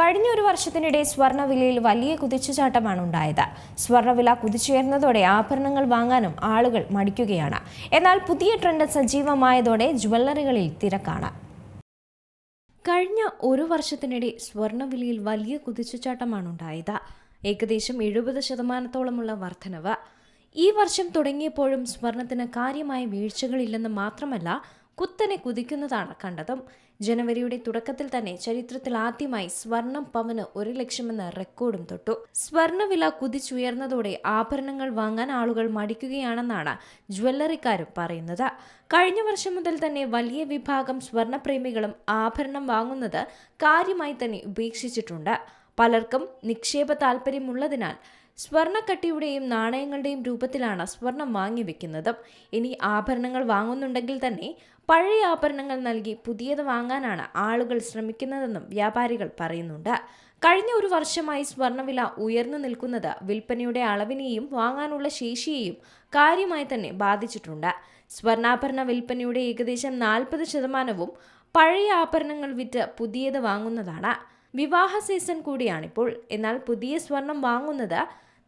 കഴിഞ്ഞ ഒരു വർഷത്തിനിടെ സ്വർണവിലയിൽ വലിയ കുതിച്ചുചാട്ടമാണ് ഉണ്ടായത്. സ്വർണവില കുതിച്ചുയർന്നതോടെ ആഭരണങ്ങൾ വാങ്ങാനും ആളുകൾ മടിക്കുകയാണ്. എന്നാൽ പുതിയ ട്രെൻഡ് സജീവമായതോടെ ജ്വല്ലറികളിൽ തിരക്കാണ്. കഴിഞ്ഞ ഒരു വർഷത്തിനിടെ സ്വർണവിലയിൽ വലിയ കുതിച്ചുചാട്ടമാണ് ഉണ്ടായത്. ഏകദേശം എഴുപത് ശതമാനത്തോളമുള്ള വർധനവ്. ഈ വർഷം തുടങ്ങിയപ്പോഴും സ്വർണത്തിന് കാര്യമായ വീഴ്ചകളില്ലെന്ന് മാത്രമല്ല കുത്തനെ കുതിക്കുന്നതാണ് കണ്ടതും. ജനുവരിയുടെ തുടക്കത്തിൽ തന്നെ ചരിത്രത്തിൽ ആദ്യമായി സ്വർണം പവന് ഒരു ലക്ഷമെന്ന റെക്കോർഡും തൊട്ടു. സ്വർണവില കുതിച്ചുയർന്നതോടെ ആഭരണങ്ങൾ വാങ്ങാൻ ആളുകൾ മടിക്കുകയാണെന്നാണ് ജ്വല്ലറിക്കാരും പറയുന്നത്. കഴിഞ്ഞ വർഷം മുതൽ തന്നെ വലിയ വിഭാഗം സ്വർണപ്രേമികളും ആഭരണം വാങ്ങുന്നത് കാര്യമായി തന്നെ ഉപേക്ഷിച്ചിട്ടുണ്ട്. പലർക്കും നിക്ഷേപ താല്പര്യമുള്ളതിനാൽ സ്വർണക്കട്ടിയുടെയും നാണയങ്ങളുടെയും രൂപത്തിലാണ് സ്വർണം വാങ്ങി വെക്കുന്നത് ഇനി ആഭരണങ്ങൾ വാങ്ങുന്നുണ്ടെങ്കിൽ തന്നെ പഴയ ആഭരണങ്ങൾ നൽകി പുതിയത് വാങ്ങാനാണ് ആളുകൾ ശ്രമിക്കുന്നതെന്നും വ്യാപാരികൾ പറയുന്നുണ്ട്. കഴിഞ്ഞ ഒരു വർഷമായി സ്വർണവില ഉയർന്നു നിൽക്കുന്നത് വിൽപ്പനയുടെ അളവിനെയും വാങ്ങാനുള്ള ശേഷിയെയും കാര്യമായി തന്നെ ബാധിച്ചിട്ടുണ്ട്. സ്വർണാഭരണ വിൽപ്പനയുടെ ഏകദേശം നാൽപ്പത് ശതമാനവും പഴയ ആഭരണങ്ങൾ വിറ്റ് പുതിയത് വാങ്ങുന്നതാണ്. വിവാഹ സീസൺ കൂടിയാണിപ്പോൾ. എന്നാൽ പുതിയ സ്വർണം വാങ്ങുന്നത്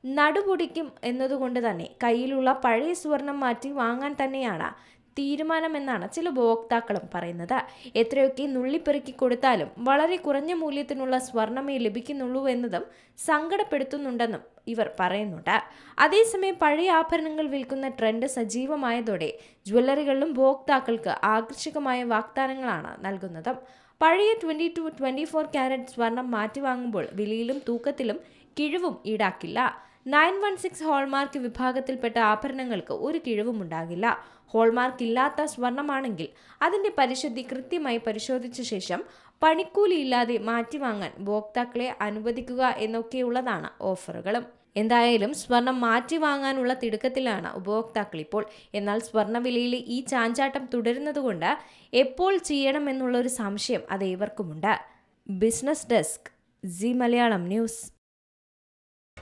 നടുപൊടിക്കും എന്നതുകൊണ്ട് തന്നെ കയ്യിലുള്ള പഴയ സ്വർണം മാറ്റി വാങ്ങാൻ തന്നെയാണ് തീരുമാനമെന്നാണ് ചില ഉപഭോക്താക്കളും പറയുന്നത്. എത്രയൊക്കെ നുള്ളിപ്പെറുക്കി കൊടുത്താലും വളരെ കുറഞ്ഞ മൂല്യത്തിനുള്ള സ്വർണമേ ലഭിക്കുന്നുള്ളൂ എന്നതും സങ്കടപ്പെടുത്തുന്നുണ്ടെന്നും ഇവർ പറയുന്നുണ്ട്. അതേസമയം പഴയ ആഭരണങ്ങൾ വിൽക്കുന്ന ട്രെൻഡ് സജീവമായതോടെ ജ്വല്ലറികളിലും ഉപഭോക്താക്കൾക്ക് ആകർഷകമായ വാഗ്ദാനങ്ങളാണ് നൽകുന്നത്. പഴയ twenty two twenty four carat സ്വർണം മാറ്റി വാങ്ങുമ്പോൾ വിലയിലും തൂക്കത്തിലും കിഴിവും ഈടാക്കില്ല. നയൻ വൺ സിക്സ് ഹോൾമാർക്ക് വിഭാഗത്തിൽപ്പെട്ട ആഭരണങ്ങൾക്ക് ഒരു കിഴിവും ഉണ്ടാകില്ല. ഹോൾമാർക്ക് ഇല്ലാത്ത സ്വർണമാണെങ്കിൽ അതിന്റെ പരിശുദ്ധി കൃത്യമായി പരിശോധിച്ച ശേഷം പണിക്കൂലിയില്ലാതെ മാറ്റി വാങ്ങാൻ ഉപഭോക്താക്കളെ അനുവദിക്കുക എന്നൊക്കെയുള്ളതാണ് ഓഫറുകളും. എന്തായാലും സ്വർണം മാറ്റി വാങ്ങാനുള്ള തിടുക്കത്തിലാണ് ഉപഭോക്താക്കൾ ഇപ്പോൾ. എന്നാൽ സ്വർണവിലയിലെ ഈ ചാഞ്ചാട്ടം തുടരുന്നതുകൊണ്ട് എപ്പോൾ ചെയ്യണമെന്നുള്ള ഒരു സംശയം അത് ഏവർക്കുമുണ്ട്. Business desk Zee Malayalam news.